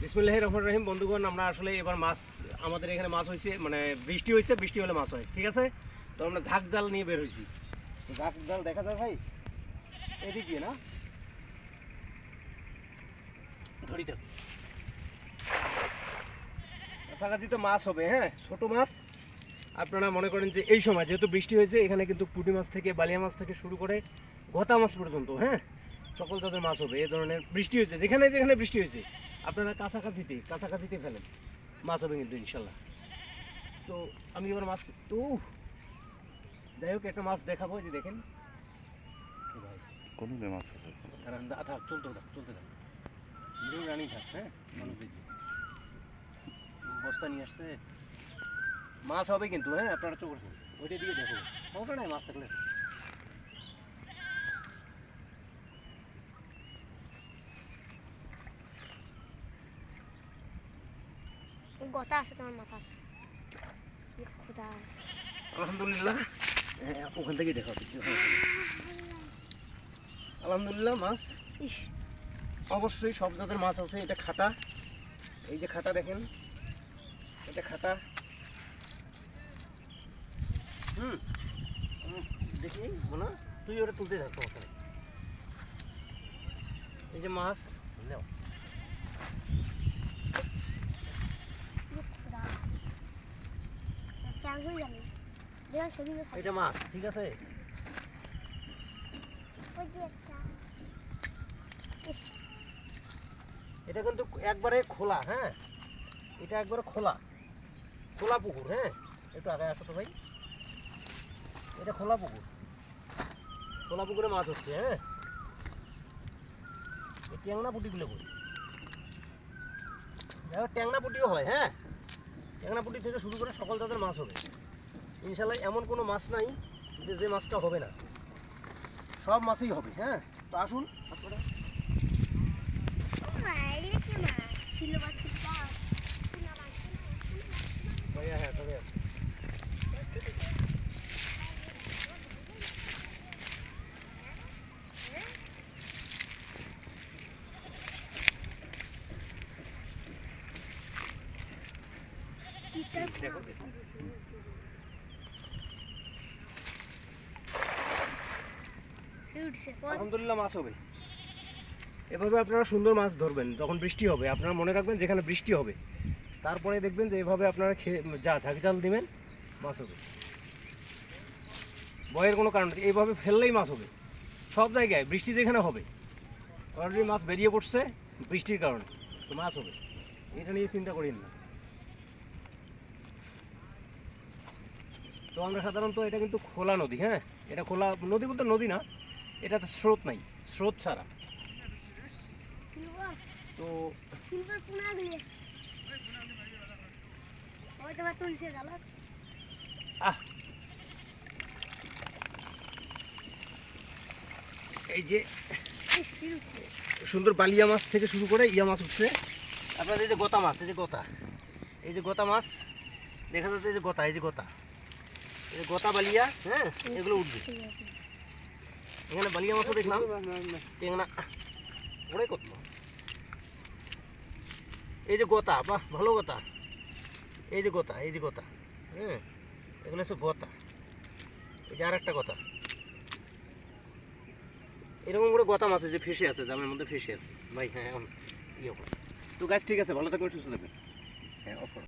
বিসমুল্লাহ রহমান রহিম। বন্ধুগণ, আমরা আসলে এবার মাছ, আমাদের এখানে মাছ হয়েছে মানে বৃষ্টি হয়েছে, বৃষ্টি হলে মাছ হয়, ঠিক আছে? তো আমরা ঝাঁক জাল নিয়ে বের হয়েছি। ঝাঁক জাল দেখা যায় ভাই? এদিক না? ধরি তো। কাছাকাছি তো মাছ হবে হ্যাঁ? ছোট মাছ। আপনারা মনে করেন যে এই সময় যেহেতু বৃষ্টি হয়েছে, এখানে কিন্তু পুঁটি মাছ থেকে, বালিয়া মাছ থেকে শুরু করে গতা মাছ পর্যন্ত হ্যাঁ? সকল তাদের মাছ হবে, এ ধরনের বৃষ্টি হয়েছে, যেখানে যেখানে বৃষ্টি হয়েছে। আপনারা কাছাকাছিতে কাছাকাছিতে ফেলেন। মাছ হবে কিন্তু ইনশাল্লাহ। তো আমি এবার মাছ তো যাই হোক একটা মাছ দেখাবো যে দেখেন। কোন মাছ আছে? থাক চলতে থাক চলতে থাক। ভিডিও রানিং থাক হ্যাঁ? বস্তা নিয়ে আসছে। মাছ হবে কিন্তু হ্যাঁ? আপনারা চোখ রাখুন ওইটা দিয়ে দেখো। সমস্যা নাই মাছ থাকলে। গতা আছে তোমার মাথা খোদা। আলহামদুলিল্লাহ। হ্যাঁ ওখান থেকেই দেখা হচ্ছে আলহামদুলিল্লাহ মাছ। অবশ্যই সব জাতের মাছ আছে এটা খাতা। এই যে খাতা দেখেন এটা খাতা। হুম। দেখি মনে তুই ওটা তুলতে থাক সমস্যা নেই। এই যে মাছ নাও খোদা সেদিকে এটা মাছ ঠিক আছে? ওই যে একটা। এটা কিন্তু একবারে খোলা হ্যাঁ? এটা একবারে খোলা। খোলা পুকুর হ্যাঁ? একটু আগে আসো তো ভাই। এটা খোলা পুকুর। খোলা পুকুরে মাছ হচ্ছে হ্যাঁ? ট্যাংনা পুটিগুলো করি দেখো ট্যাংনা পুটিও হয় হ্যাঁ? পুটি থেকে শুরু করে সকল জাতের মাছ হবে। ইনশাল্লাহ এমন কোনো মাছ নাই যে যে মাছটা হবে না। সব মাছই হবে হ্যাঁ? তো আসুন। আপনারা এগুলো কি মাছ ছিল বা ছিল ভাইয়া হ্যাঁ তবে আছে দেখো দেখো উঠছে আলহামদুলিল্লাহ, মাছ হবে। এভাবে আপনারা সুন্দর মাছ ধরবেন, যখন বৃষ্টি হবে। আপনারা মনে রাখবেন যেখানে বৃষ্টি হবে, তারপরে দেখবেন যে এভাবে আপনারা যা ঝাঁক জাল দিবেন, মাছ হবে। ভয়ের কোনো কারণ এইভাবে ফেললেই মাছ হবে। সব জায়গায় বৃষ্টি যেখানে হবে অলরেডি মাছ বেরিয়ে পড়ছে বৃষ্টির কারণে, তো মাছ হবে। এটা নিয়ে চিন্তা করেন না। তো আমরা সাধারণত এটা কিন্তু খোলা নদী হ্যাঁ? এটা খোলা, নদী বলতে নদী না, এটাতে স্রোত নাই, স্রোত ছাড়া। তো এই যে সুন্দর বালিয়া মাছ থেকে শুরু করে ইয়া মাছ উঠছে। আপনার এই যে গোতা মাছ, এই যে গোতা, এই যে গোতা মাছ, দেখা যাচ্ছে এই যে গোতা, এই যে গোতা। গোতা বালিয়া হ্যাঁ এগুলো উঠবে ঠিক আছে এখানে বালিয়া মাছও দেখলাম টেংনা ওরাই কত এই যে গোতা বাহ ভালো গোতা এই যে গোতা এই যে গোতা হ্যাঁ এগুলো হচ্ছে গোতা এই যে আর একটা গোতা এরকম করে গোতা মাছ আছে যে ফেসে আছে জামের মধ্যে ফেসে আছে ভাই হ্যাঁ এখন ইয়ে করো। তো গাছ ঠিক আছে ভালো থাকবেন সুস্থ থাকবেন হ্যাঁ অফ করো